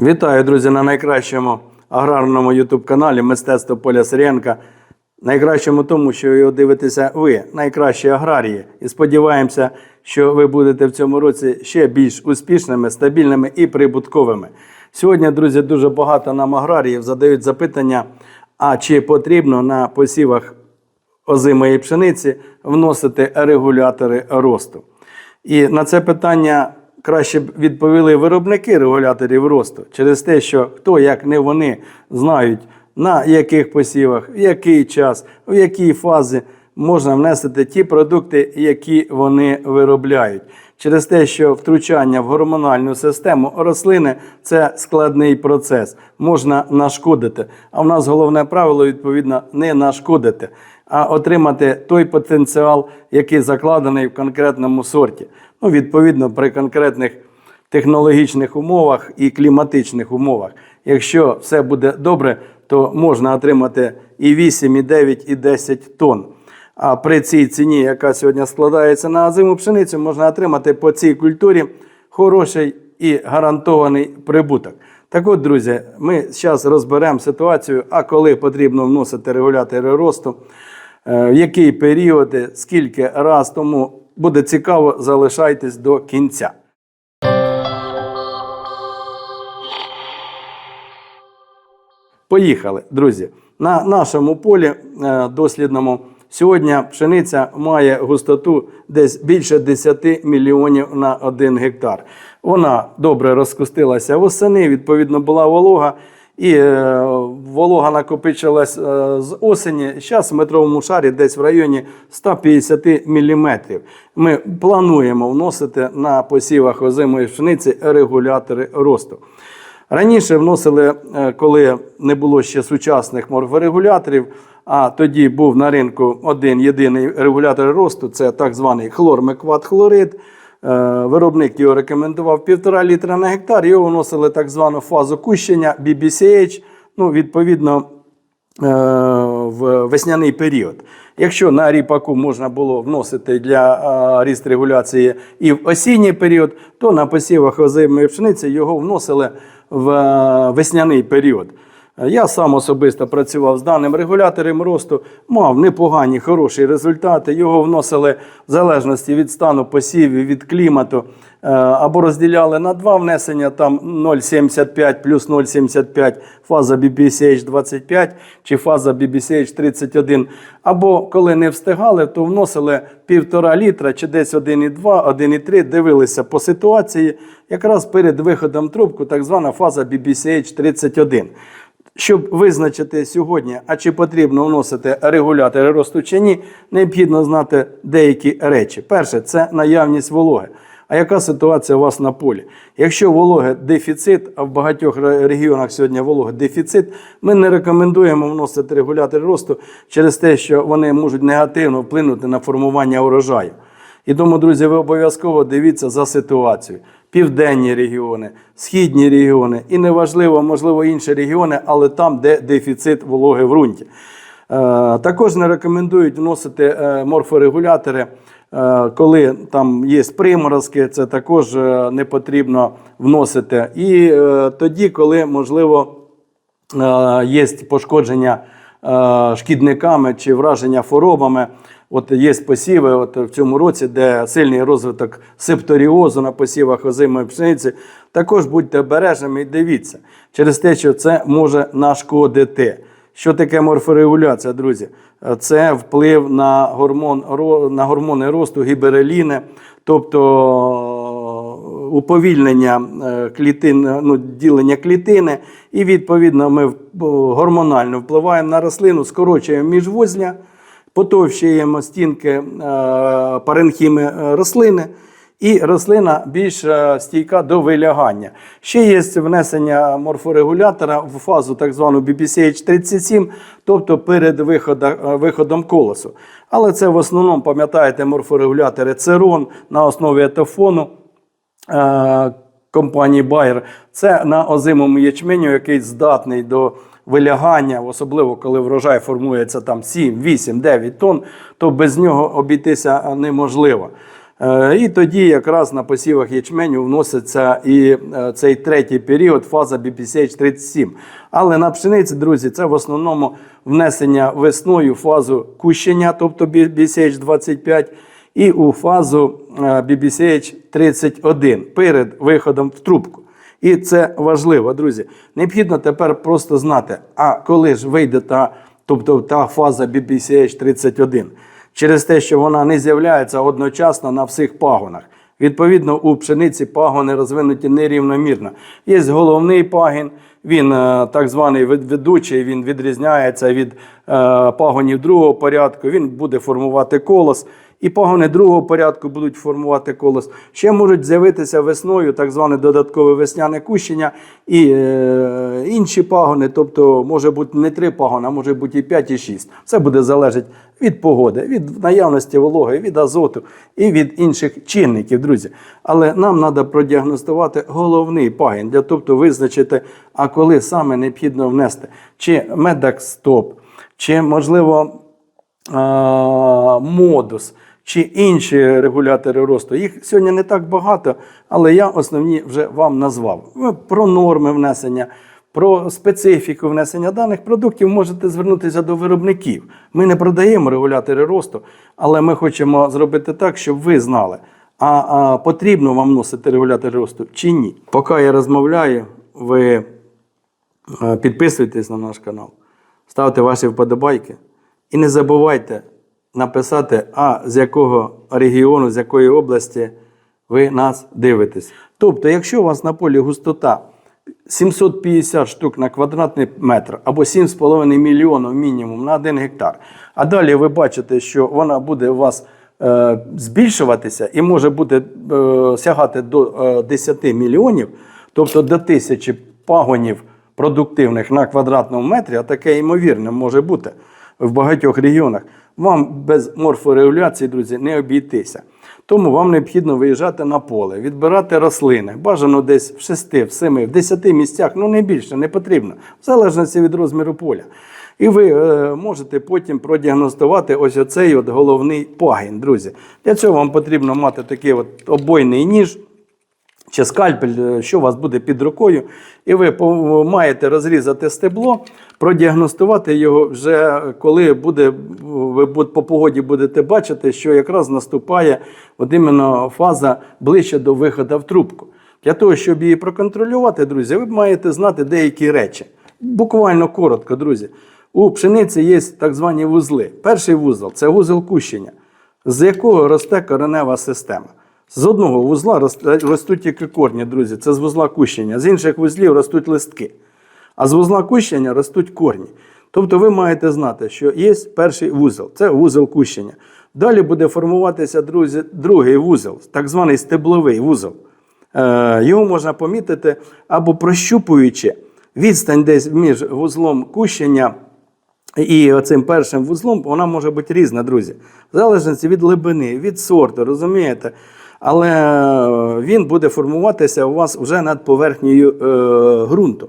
Вітаю, друзі, на найкращому аграрному ютуб-каналі Мистецтво Поля Сиренка. Найкращому тому, що його дивитеся ви, найкращі аграрії. І сподіваємося, що ви будете в цьому році ще більш успішними, стабільними і прибутковими. Сьогодні, друзі, дуже багато нам аграріїв задають запитання: а чи потрібно на посівах озимої пшениці вносити регулятори росту? І на це питання краще б відповіли виробники регуляторів росту через те, що хто, як не вони, знають, на яких посівах, в який час, в якій фазі можна внести ті продукти, які вони виробляють. Через те, що втручання в гормональну систему рослини це складний процес, можна нашкодити. А в нас головне правило відповідно не нашкодити, а отримати той потенціал, який закладений в конкретному сорті. Ну, відповідно, при конкретних технологічних умовах і кліматичних умовах. Якщо все буде добре, то можна отримати і 8, і 9, і 10 тонн. А при цій ціні, яка сьогодні складається на озиму пшеницю, можна отримати по цій культурі хороший і гарантований прибуток. Так от, друзі, ми зараз розберемо ситуацію, а коли потрібно вносити регулятори росту, е, в який періоди, скільки раз, тому буде цікаво, залишайтесь до кінця. Поїхали, друзі. На нашому полі е, дослідному сьогодні пшениця має густоту десь більше 10 мільйонів на 1 гектар. Вона добре розкустилася восени, відповідно, була волога. І е, волога накопичилась е, з осені. Зараз в метровому шарі десь в районі 150 мм. Ми плануємо вносити на посівах озимої пшениці регулятори росту. Раніше вносили, е, коли не було ще сучасних морфорегуляторів, а тоді був на ринку один єдиний регулятор росту це так званий хлормекват-хлорид. Е, Виробник його рекомендував 1,5 літра на гектар. Його вносили так звану фазу кущення BBCH, ну, відповідно, е, в весняний період. Якщо на ріпаку можна було вносити для е, ріст регуляції і в осінній період, то на посівах озимої пшениці його вносили в е, весняний період. Я сам особисто працював з даним регулятором росту, мав непогані, хороші результати. Його вносили в залежності від стану посівів, від клімату, е, або розділяли на два внесення, там 0,75 плюс 0,75 фаза BBCH 25 чи фаза BBCH 31. Або коли не встигали, то вносили півтора літра чи десь 1,2, 1,3, дивилися по ситуації, якраз перед виходом трубку, так звана фаза BBCH 31. Щоб визначити сьогодні, а чи потрібно вносити регулятори росту чи ні, необхідно знати деякі речі. Перше, це наявність вологи. А яка ситуація у вас на полі? Якщо вологи дефіцит, а в багатьох регіонах сьогодні вологи дефіцит, ми не рекомендуємо вносити регулятори росту через те, що вони можуть негативно вплинути на формування урожаю. І тому, друзі, ви обов'язково дивіться за ситуацією. Південні регіони, східні регіони і неважливо, можливо, інші регіони, але там, де дефіцит вологи в ґрунті. Е, також не рекомендують вносити е, морфорегулятори, е, коли там є приморозки, це також не потрібно вносити. І тоді, коли можливо є пошкодження шкідниками чи враження хворобами. От є посіви от в цьому році, де сильний розвиток септоріозу на посівах озимої пшениці. Також будьте обережними і дивіться через те, що це може нашкодити. Що таке морфорегуляція, друзі? Е, Це вплив на, гормон, на гормони росту гібереліни, тобто уповільнення е, клітин, е, ну, ділення клітини, і відповідно ми гормонально впливаємо на рослину, скорочуємо міжвузля, потовщуємо стінки е, паренхіми е, рослини. І рослина більш е, стійка до вилягання. Ще є внесення морфорегулятора в фазу так звану BPCH37, тобто перед виходом колосу. Але це в основному, пам'ятаєте, морфорегулятори Церон на основі етофону е, компанії Bayer. Це на озимому ячменю, який здатний до вилягання, особливо коли врожай формується там 7, 8, 9 тонн, то без нього обійтися неможливо. Е, І тоді якраз на посівах ячменю вноситься і е, цей третій період, фаза BPCH 37. Але на пшениці, друзі, це в основному внесення весною фазу кущення, тобто BCH 25, і у фазу е, BBCH 31 перед виходом в трубку. І це важливо, друзі. Необхідно тепер просто знати, а коли ж вийде та, тобто та фаза BBCH 31, через те, що вона не з'являється одночасно на всіх пагонах. Відповідно, у пшениці пагони розвинуті нерівномірно. Є головний пагін, він е, так званий ведучий, він відрізняється від е, пагонів другого порядку, він буде формувати колос. І пагони другого порядку будуть формувати колос. Ще можуть з'явитися весною так зване додаткове весняне кущення і е, інші пагони, тобто може бути не три пагони, а може бути і 5, і 6. Це буде залежати від погоди, від наявності вологи, від азоту і від інших чинників, друзі. Але нам треба продіагностувати головний пагін, для тобто визначити, а коли саме необхідно внести, чи медакстоп, чи можливо модус чи інші регулятори росту. Їх сьогодні не так багато, але я основні вже вам назвав. Про норми внесення, про специфіку внесення даних продуктів можете звернутися до виробників. Ми не продаємо регулятори росту, але ми хочемо зробити так, щоб ви знали, а, а потрібно вам носити регулятор росту чи ні. Поки я розмовляю, ви е, підписуйтесь на наш канал, ставте ваші вподобайки. І не забувайте написати, а з якого регіону, з якої області ви нас дивитесь. Тобто, якщо у вас на полі густота 750 штук на квадратний метр або 7,5 мільйонів мінімум на 1 гектар, а далі ви бачите, що вона буде у вас е, збільшуватися і може буде е, сягати до е, 10 мільйонів, тобто до тисячі пагонів продуктивних на квадратному метрі, а таке ймовірне може бути в багатьох регіонах. Вам без морфорегуляції, друзі, не обійтися. Тому вам необхідно виїжджати на поле, відбирати рослини. Бажано десь в 6, в 7, в 10 місцях, ну не більше, не потрібно, в залежності від розміру поля. І ви е, можете потім продіагностувати ось оцей от головний пагін, друзі. Для цього вам потрібно мати такий от обойний ніж чи скальпель, е, що у вас буде під рукою, і ви маєте розрізати стебло, продіагностувати його вже коли буде, ви по погоді будете бачити, що якраз наступає от іменно фаза ближче до виходу в трубку. Для того, щоб її проконтролювати, друзі, ви маєте знати деякі речі. Буквально коротко, друзі. У пшениці є так звані вузли. Перший вузол це вузол кущення, з якого росте коренева система. З одного вузла ростуть тільки корні, друзі, це з вузла кущення. З інших вузлів ростуть листки. А з вузла кущення ростуть корні. Тобто ви маєте знати, що є перший вузол, це вузол кущення. Далі буде формуватися, друзі, другий вузол, так званий стебловий вузол. Е, Його можна помітити або прощупуючи відстань десь між вузлом кущення і оцим першим вузлом вона може бути різна, друзі. В залежності від глибини, від сорту, розумієте? Але е, він буде формуватися у вас вже над поверхнею е, ґрунту.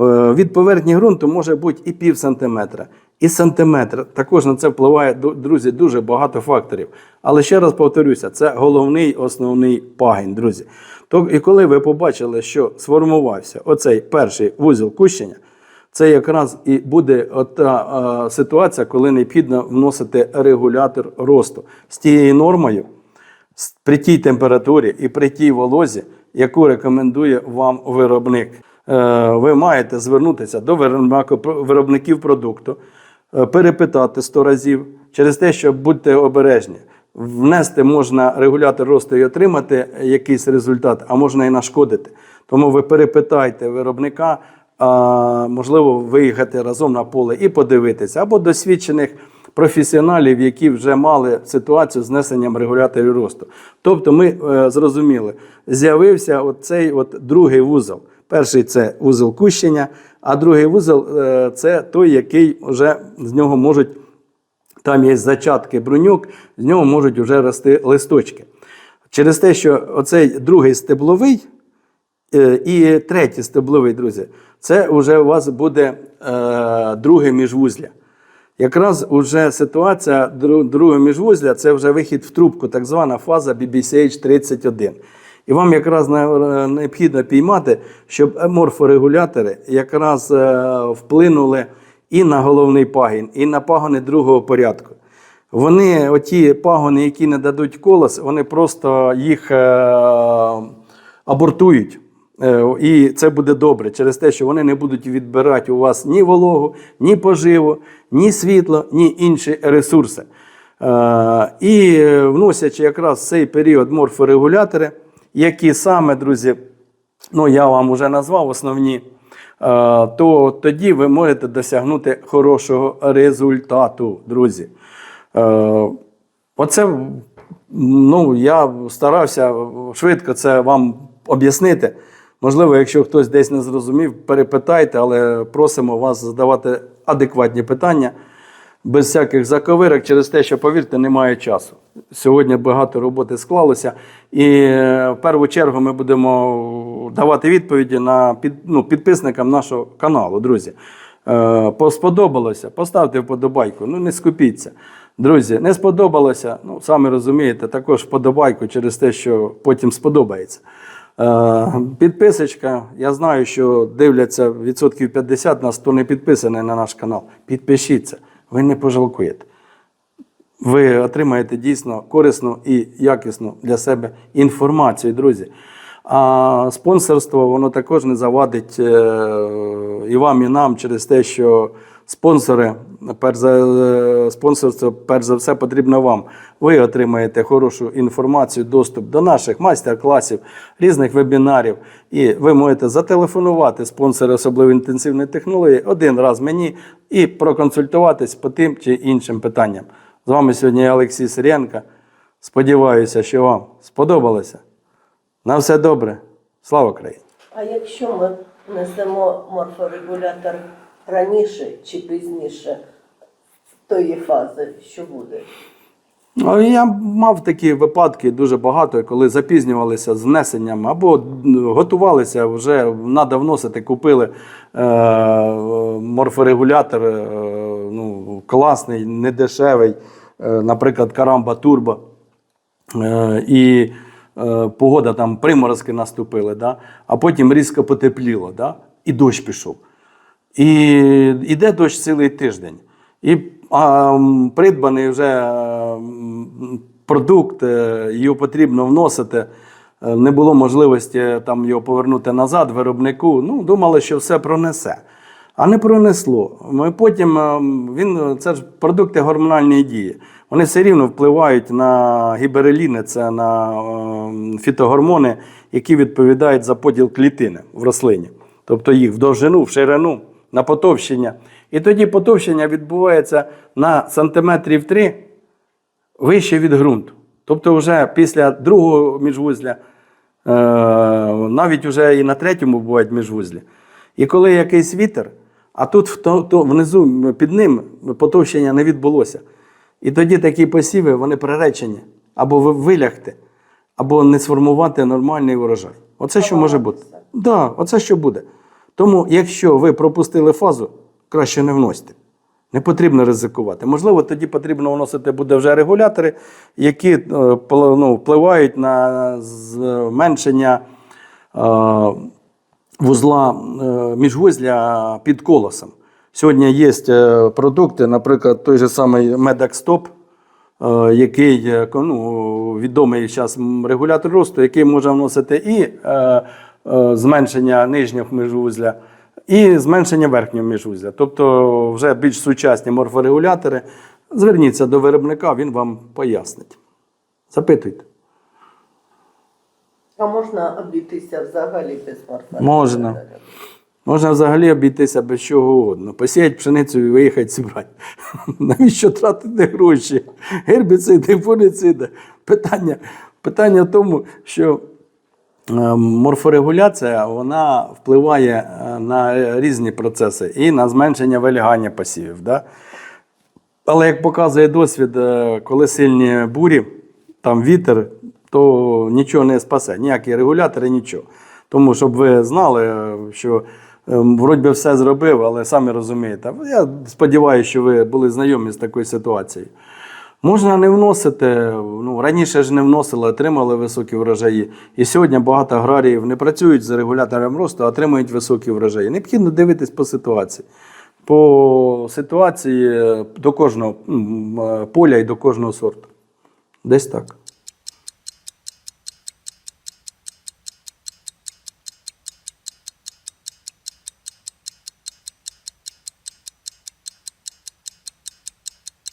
Е, від поверхні ґрунту може бути і пів сантиметра, і сантиметр. Також на це впливає, друзі, дуже багато факторів. Але ще раз повторюся, це головний основний пагін, друзі. То, і коли ви побачили, що сформувався оцей перший вузол кущення, це якраз і буде та е, ситуація, коли необхідно вносити регулятор росту з тією нормою, при тій температурі і при тій волозі, яку рекомендує вам виробник. Е, ви маєте звернутися до виробників продукту, е, перепитати 100 разів через те, що будьте обережні. Внести можна регулятор росту і отримати якийсь результат, а можна і нашкодити. Тому ви перепитайте виробника, а, можливо, виїхати разом на поле і подивитися, або досвідчених професіоналів, які вже мали ситуацію з несенням регуляторів росту. Тобто, ми е, зрозуміли, з'явився оцей другий вузол. Перший це вузол кущення, а другий вузол е, це той, який вже з нього можуть там є зачатки бруньок, з нього можуть вже рости листочки. Через те, що оцей другий стебловий е, і третій стебловий, друзі, це вже у вас буде е, друге міжвузля. Якраз уже ситуація другого міжвузля це вже вихід в трубку, так звана фаза BBCH 31. І вам якраз необхідно піймати, щоб морфорегулятори якраз е, вплинули і на головний пагін, і на пагони другого порядку. Вони, оті пагони, які не дадуть колос, вони просто їх е, абортують. Е, І це буде добре через те, що вони не будуть відбирати у вас ні вологу, ні поживу, ні світло, ні інші ресурси. Е, І вносячи якраз в цей період морфорегулятори, які саме, друзі, ну я вам вже назвав основні, е, то тоді ви можете досягнути хорошого результату, друзі. Е, Оце ну, я старався швидко це вам об'яснити. Можливо, якщо хтось десь не зрозумів, перепитайте, але просимо вас задавати адекватні питання без всяких заковирок через те, що, повірте, немає часу. Сьогодні багато роботи склалося, і е, в першу чергу ми будемо давати відповіді на під, ну, підписникам нашого каналу, друзі. Е, сподобалося, поставте вподобайку, ну не скупіться. Друзі, не сподобалося, ну самі розумієте, також вподобайку через те, що потім сподобається. Е, підписочка, я знаю, що дивляться відсотків 50 нас, хто не підписаний на наш канал. Підпишіться, ви не пожалкуєте. Ви отримаєте дійсно корисну і якісну для себе інформацію, друзі. А спонсорство воно також не завадить е, і вам, і нам через те, що спонсори, перш за е, спонсорство, перш за все, потрібно вам. Ви отримаєте хорошу інформацію, доступ до наших майстер-класів, різних вебінарів. І ви можете зателефонувати спонсори особливо інтенсивної технології один раз мені і проконсультуватись по тим чи іншим питанням. З вами сьогодні Олексій Сиренко. Сподіваюся, що вам сподобалося. На все добре. Слава Україні! А якщо ми несемо морфорегулятор раніше чи пізніше тої фази, що буде? Ну, Я мав такі випадки дуже багато, коли запізнювалися з внесенням або готувалися вже надо вносити, купили е, морфорегулятор, е, ну, класний, недешевий, е, наприклад, Карамба Турбо. Е, і е, погода там приморозки наступили, да? а потім різко потепліло, да? і дощ пішов. І йде дощ цілий тиждень. І а, придбаний вже е, продукт, е, його потрібно вносити. е, Не було можливості там його повернути назад виробнику. Ну, думали, що все пронесе. А не пронесло. Ми потім він це ж продукти гормональної дії. Вони все рівно впливають на гібереліни, це на фітогормони, які відповідають за поділ клітини в рослині. Тобто їх в довжину, в ширину, на потовщення. І тоді потовщення відбувається на сантиметрів 3 вище від ґрунту. Тобто, вже після другого міжвузля, е, навіть вже і на третьому бувають міжвузлі. І коли якийсь вітер, а тут то, внизу під ним потовщення не відбулося. І тоді такі посіви вони приречені або вилягти, або не сформувати нормальний урожай. Оце що може бути. Так, да, оце що буде. Тому, якщо ви пропустили фазу, краще не вносьте. Не потрібно ризикувати. Можливо, тоді потрібно вносити буде вже регулятори, які е, ну, впливають на зменшення е, вузла е, міжвузля під колосом. Сьогодні є продукти, наприклад, той же самий Медекстоп, е, який ну, відомий зараз регулятор росту, який може вносити і зменшення нижнього міжвузля, і зменшення верхнього міжвузля. Тобто вже більш сучасні морфорегулятори. Зверніться до виробника, він вам пояснить. Запитуйте. А можна обійтися взагалі без морфорегулятора? Можна. Можна взагалі обійтися без чого угодно. Посіяти пшеницю і виїхати зібрати. Навіщо тратити гроші? Гербіциди, фунициди. Питання, питання в тому, що е, морфорегуляція вона впливає е, на різні процеси і на зменшення вилягання посівів. Да? Але як показує досвід, е, коли сильні бурі, там вітер, то нічого не спасе, ніякі регулятори, нічого. Тому, щоб ви знали, е, що вроді все зробив, але самі розумієте. Я сподіваюся, що ви були знайомі з такою ситуацією. Можна не вносити, ну раніше ж не вносили, отримали високі врожаї. І сьогодні багато аграріїв не працюють за регулятором росту, а отримують високі врожаї. Необхідно дивитись по ситуації. По ситуації до кожного поля і до кожного сорту. Десь так.